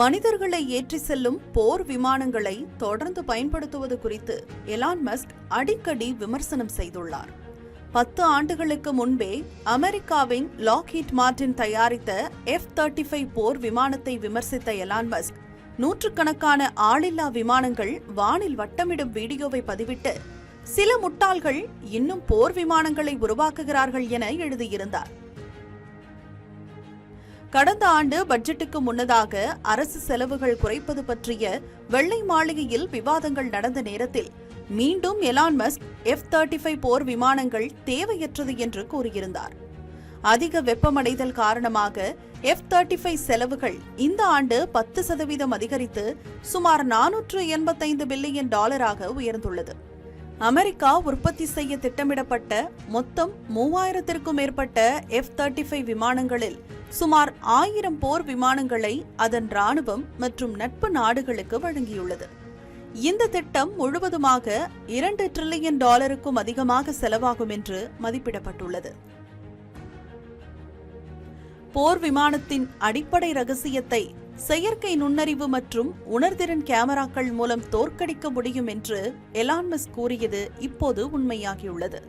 மனிதர்களை ஏற்றி செல்லும் போர் விமானங்களை தொடர்ந்து பயன்படுத்துவது குறித்து எலான் மஸ்க் அடிக்கடி விமர்சனம் செய்துள்ளார். பத்து ஆண்டுகளுக்கு முன்பே அமெரிக்காவின் லாக்ஹீட் மார்டின் தயாரித்த எஃப் தேர்ட்டி ஃபைவ் போர் விமானத்தை விமர்சித்த எலான் மஸ்க் நூற்றுக்கணக்கான ஆளில்லா விமானங்கள் வானில் வட்டமிடும் வீடியோவை பதிவிட்டு சில முட்டாள்கள் இன்னும் போர் விமானங்களை உருவாக்குகிறார்கள் என எழுதியிருந்தார். கடந்த ஆண்டு பட்ஜெட்டுக்கு முன்னதாக அரசு செலவுகள் குறைப்பது பற்றிய வெள்ளை மாளிகையில் விவாதங்கள் நடந்த நேரத்தில் மீண்டும் Elon Musk F thirty five போர் விமானங்கள் தேவையற்றது என்று கூறியிருந்தார். அதிக வெப்பமடைதல் காரணமாக எஃப் தேர்ட்டி ஃபைவ் செலவுகள் இந்த ஆண்டு பத்து சதவீதம் அதிகரித்து சுமார் நானூற்று எண்பத்தைந்து பில்லியன் டாலராக உயர்ந்துள்ளது. அமெரிக்கா உற்பத்தி செய்ய திட்டமிடப்பட்ட மொத்தம் மூவாயிரத்திற்கும் மேற்பட்ட எஃப் தேர்ட்டி ஃபைவ் விமானங்களில் சுமார் ஆயிரம் போர் விமானங்களை அதன் ராணுவம் மற்றும் நட்பு நாடுகளுக்கு வழங்கியுள்ளது. இந்த திட்டம் முழுவதுமாக இரண்டு டிரில்லியன் டாலருக்கும் அதிகமாக செலவாகும் என்று மதிப்பிடப்பட்டுள்ளது. போர் விமானத்தின் அடிப்படை ரகசியத்தை செயற்கை நுண்ணறிவு மற்றும் உணர்திறன் கேமராக்கள் மூலம் தோற்கடிக்க முடியும் என்று எலான்மஸ் கூறியது இப்போது உண்மையாகியுள்ளது.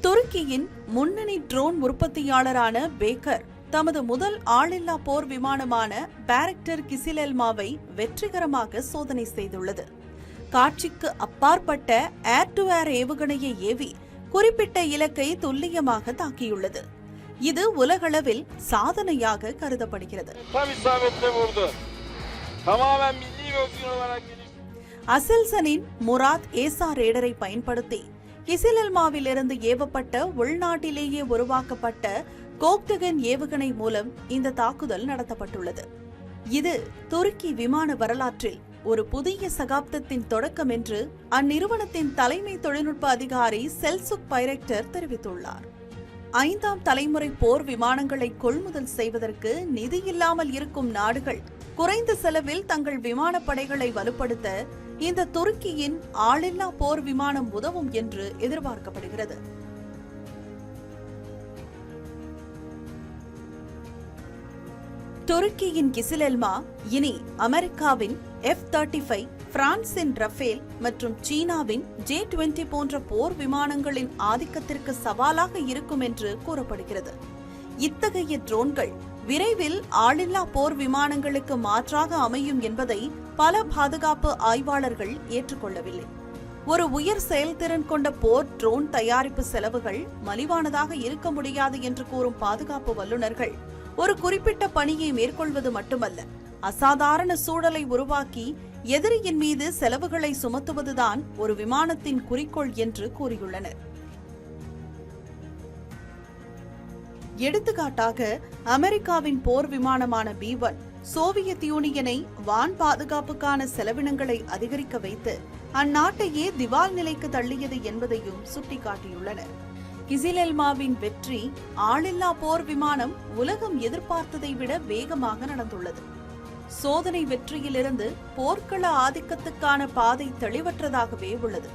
துருக்கியின் முன்னணி ட்ரோன் உற்பத்தியாளரான பேக்கர் தமது முதல் ஆளில்லா போர் விமானமான பேரக்டர் கிசிலெல்மாவை வெற்றிகரமாக சோதனை செய்துள்ளது. காட்சிக்கு அப்பாற்பட்ட ஏர் டு ஏர் ஏவுகணையை ஏவி குறிப்பிட்ட இலக்கை துல்லியமாக தாக்கியுள்ளது. இது உலகளவில் சாதனையாக கருதப்படுகிறது. அசெல்சனின் முராத் ஏசா ரேடரை பயன்படுத்தி கிசிலெல்மாவிலிருந்து ஏவப்பட்ட உள்நாட்டிலேயே உருவாக்கப்பட்ட கோக்டகன் ஏவுகணை மூலம் இந்த தாக்குதல் நடத்தப்பட்டுள்ளது. இது துருக்கி விமான வரலாற்றில் ஒரு புதிய சகாப்தத்தின் தொடக்கம் என்று அந்நிறுவனத்தின் தலைமை தொழில்நுட்ப அதிகாரி செல்சுக் பைரக்டர் தெரிவித்துள்ளார். ஐந்தாம் தலைமுறை போர் விமானங்களை கொள்முதல் செய்வதற்கு நிதி இல்லாமல் இருக்கும் நாடுகள் குறைந்த செலவில் தங்கள் விமானப்படைகளை வலுப்படுத்த இந்த துருக்கியின் ஆளில்லா போர் விமானம் உதவும் என்று எதிர்பார்க்கப்படுகிறது. துருக்கியின் கிசிலெல்மா இனி அமெரிக்காவின் எஃப் தேர்ட்டி ஃபைவ் பிரான்சின் ரஃபேல் மற்றும் சீனாவின் ஜே டுவெண்டி போன்ற போர் விமானங்களின் ஆதிக்கத்திற்கு சவாலாக இருக்கும் என்று கூறப்படுகிறது. இத்தகைய ட்ரோன்கள் விரைவில் ஆளில்லா போர் விமானங்களுக்கு மாற்றாக அமையும் என்பதை பல பாதுகாப்பு ஆய்வாளர்கள் ஏற்றுக்கொள்ளவில்லை. ஒரு உயர் செயல்திறன் கொண்ட போர் ட்ரோன் தயாரிப்பு செலவுகள் மலிவானதாக இருக்க முடியாது என்று கூறும் பாதுகாப்பு வல்லுநர்கள் ஒரு குறிப்பிட்ட பணியை மேற்கொள்வது மட்டுமல்ல அசாதாரண சூழலை உருவாக்கி எதிரியின் மீது செலவுகளை சுமத்துவதுதான் ஒரு விமானத்தின் குறிக்கோள் என்று கூறியுள்ளனர். எடுத்துக்காட்டாக அமெரிக்காவின் போர் விமானமான பி ஒன் சோவியத் யூனியனை வான் பாதுகாப்புக்கான செலவினங்களை அதிகரிக்க வைத்து அந்நாட்டையே திவால் நிலைக்கு தள்ளியது என்பதையும் சுட்டிக்காட்டியுள்ளனர். கிசிலெல்மாவின் வெற்றி ஆளில்லா போர் விமானம் உலகம் எதிர்பார்த்ததை விட வேகமாக நடந்துள்ளது. சோதனை வெற்றியிலிருந்து போர்க்கள ஆதிக்கத்துக்கான பாதை தெளிவற்றதாகவே உள்ளது.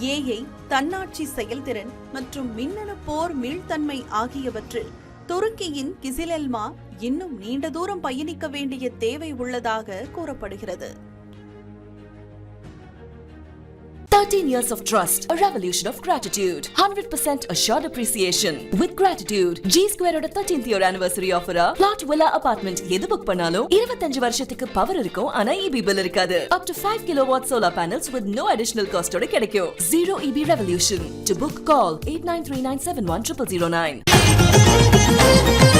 ஏஐ தன்னாட்சி செயல்திறன் மற்றும் மின்னணு போர் மீள்தன்மை ஆகியவற்றில் துருக்கியின் கிசிலெல்மா இன்னும் நீண்ட தூரம் பயணிக்க வேண்டிய தேவை உள்ளதாக கூறப்படுகிறது. 13 years of trust, a revolution of gratitude, 100% assured appreciation. With gratitude, G Square ஓட 13th year anniversary offer plot villa apartment எது புக் பண்ணாலும் 25 வருஷத்துக்கு பவர் இருக்கும் ஆனா EB bill இருக்காது. Up to 5 kilowatt solar panels with no additional cost ஓட கிடைக்கும். Zero EB revolution. To book call 8939710009.